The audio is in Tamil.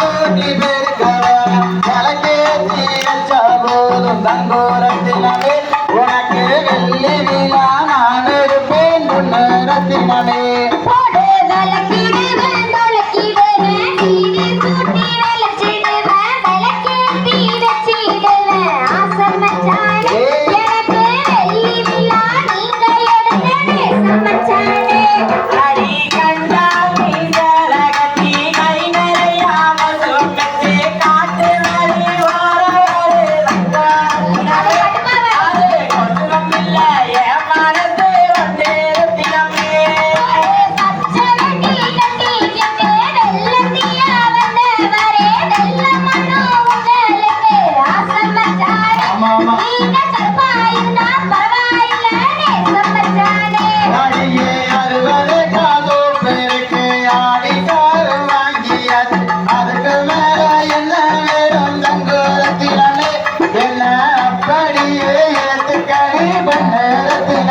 கோடி பேருக்கவா தலைக்கேத்தி வச்ச போதும் தங்கோரத்தினமே உனக்கு வெள்ளி விழா நான் இருப்பேன் பொன்னரத்தினமே करे भारत